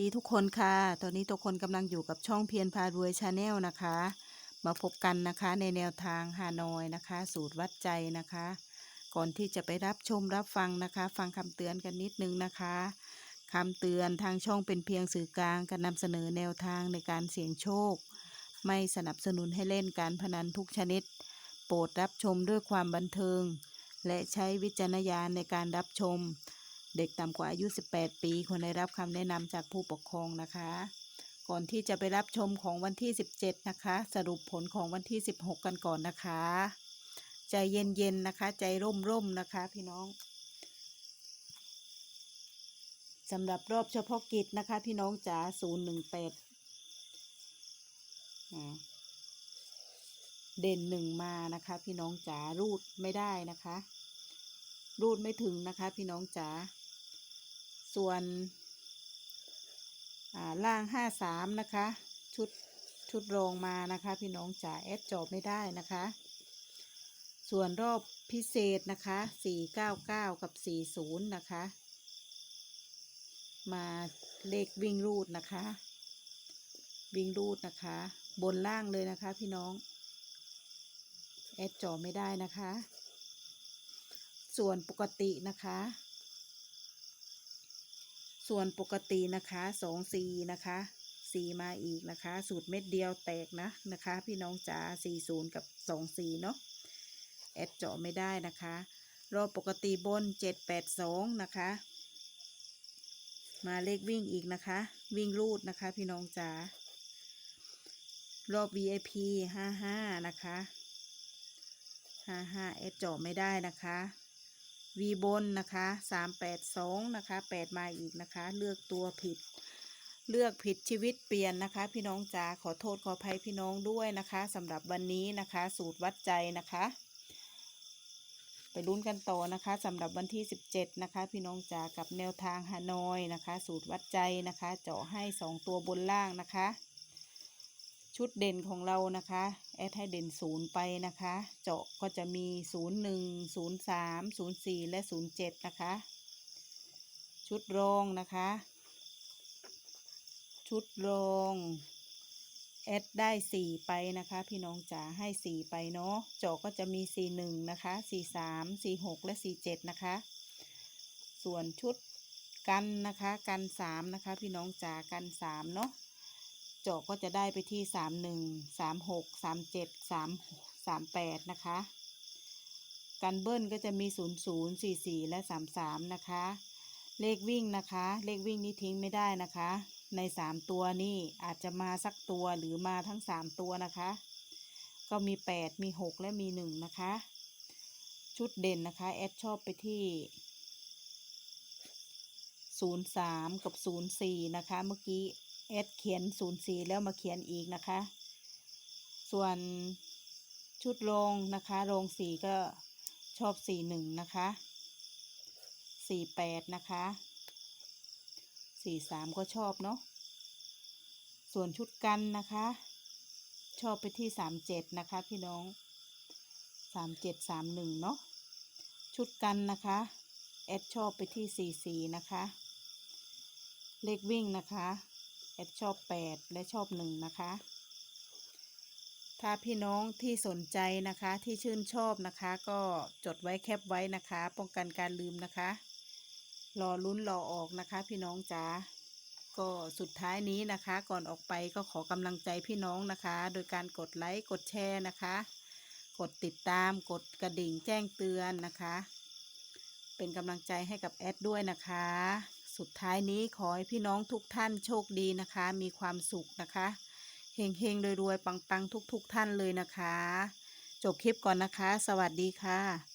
ดีทุกคนค่ะ ตอนนี้ทุกคนกำลังอยู่กับช่องเพียรพารวยชาแนลนะคะ มาพบกันนะคะในแนวทางฮานอยนะคะ สูตรวัดใจนะคะ ก่อนที่จะไปรับชมรับฟังนะคะ ฟังคำเตือนกันนิดนึงนะคะคำเตือนทางช่องเป็นเพียงสื่อกลางการนำเสนอแนวทางในการเสี่ยงโชค ไม่สนับสนุนให้เล่นการพนันทุกชนิด โปรดรับชมด้วยความบันเทิง และใช้วิจารณญาณในการรับชม เด็กต่ำกว่าอายุ 18 ปีควรได้รับคำแนะนำจากผู้ปกครองนะคะ ก่อนที่จะไปรับชมของวันที่ 17 นะคะ สรุปผลของวันที่ 16 กันก่อนนะคะ ใจเย็นๆนะคะ ใจร่มๆนะคะ พี่น้องสำหรับรอบเฉพาะกิจนะคะ พี่น้องจ๋า018อ่าเด่นหนึ่งมานะคะ พี่น้องจ๋ารูดไม่ได้นะคะ รูดไม่ถึงนะคะ พี่น้องจ๋า ส่วนล่างห้าสามนะคะ ชุดชุดรองมานะคะ พี่น้องจ๋าแอดจอบไม่ได้นะคะ ส่วนรอบพิเศษนะคะสี่เก้าเก้ากับสี่ศูนย์นะคะ มาเลขวิ่งรูดนะคะ วิ่งรูดนะคะ บนล่างเลยนะคะ พี่น้องแอดจอไม่ได้นะคะ ส่วนปกตินะคะ ส่วนปกตินะคะสองสี่นะคะสี่มาอีกนะคะ สูตรเม็ดเดียวแตกนะนะคะ พี่น้องจ๋าสี่ศูนย์กับสองสี่เนาะแอดเจาะไม่ได้นะคะรอบปกติบนเจ็ดแปดสองนะคะ มาเลขวิ่งอีกนะคะ วิ่งรูดนะคะ พี่น้องจ๋ารอบ VIP ห้าห้านะคะห้าห้าแอดเจาะไม่ได้นะคะ วีบนนะคะสามแปดสองนะคะแปดมาอีกนะคะ เลือกตัวผิด เลือกผิดชีวิตเปลี่ยนนะคะ พี่น้องจ๋าขอโทษขออภัยพี่น้องด้วยนะคะสำหรับวันนี้นะคะ สูตรวัดใจนะคะ ไปลุ้นกันต่อนะคะสำหรับวันที่ 17 นะคะ พี่น้องจ๋ากับแนวทางฮานอยนะคะ สูตรวัดใจนะคะ เจาะให้ 2 ตัวบนล่างนะคะ ชุดเด่นของเรานะคะ แอดให้เด่นศูนย์ไปนะคะ เจาะก็จะมี0 1 0 3 0 4และ0 7นย์เจ็ดนะคะ ชุดรองนะคะ ชุดรองแอดได้4ไปนะคะ พี่น้องจ๋าให้4ไปเนาะเจาะก็จะมี4 1นะคะ4 3 4 6และ4 7นะคะ ส่วนชุดกันนะคะ กัน3นะคะ พี่น้องจ๋ากัน3เนาะ จาะก็จะได้ไปที่สามหนึ่งสามหกสามเจ็ดสามสามแปดนะคะกันเบิ้ลก็จะมีศูนย์ศูนย์สี่สี่และสามสามนะคะ เลขวิ่งนะคะ เลขวิ่งนี้ทิ้งไม่ได้นะคะ ในสามตัวนี่อาจจะมาสักตัวหรือมาทั้งสามตัวนะคะ ก็มีแปดมีหกและมีหนึ่งนะคะ ชุดเด่นนะคะ แอดชอบไปที่ศูนย์สามกับศูนย์สี่นะคะ เมื่อกี้ แอดเขียนศูนย์สี่แล้วมาเขียนอีกนะคะ ส่วนชุดโรงนะคะโรงสี่ก็ชอบสี่หนึ่งนะคะสี่แปดนะคะสี่สามก็ชอบเนาะส่วนชุดกันนะคะ ชอบไปที่สามเจ็ดนะคะพี่น้องสามเจ็ดสามหนึ่งเนาะชุดกันนะคะแอดชอบไปที่สี่สี่นะคะ เลขวิ่งนะคะ แอดชอบ 8 และชอบ 1 นะคะ ถ้าพี่น้องที่สนใจนะคะที่ชื่นชอบนะคะ ก็จดไว้แคปไว้นะคะ ป้องกันการลืมนะคะ รอลุ้นรอออกนะคะ พี่น้องจ๋าก็สุดท้ายนี้นะคะ ก่อนออกไปก็ขอกำลังใจพี่น้องนะคะ โดยการกดไลค์กดแชร์นะคะ กดติดตามกดกระดิ่งแจ้งเตือนนะคะ เป็นกำลังใจให้กับแอดด้วยนะคะ สุดท้ายนี้ขอให้พี่น้องทุกท่านโชคดีนะคะ มีความสุขนะคะเฮงเฮงๆรวยๆปังๆ ทุกๆท่านเลยนะคะ จบคลิปก่อนนะคะ สวัสดีค่ะ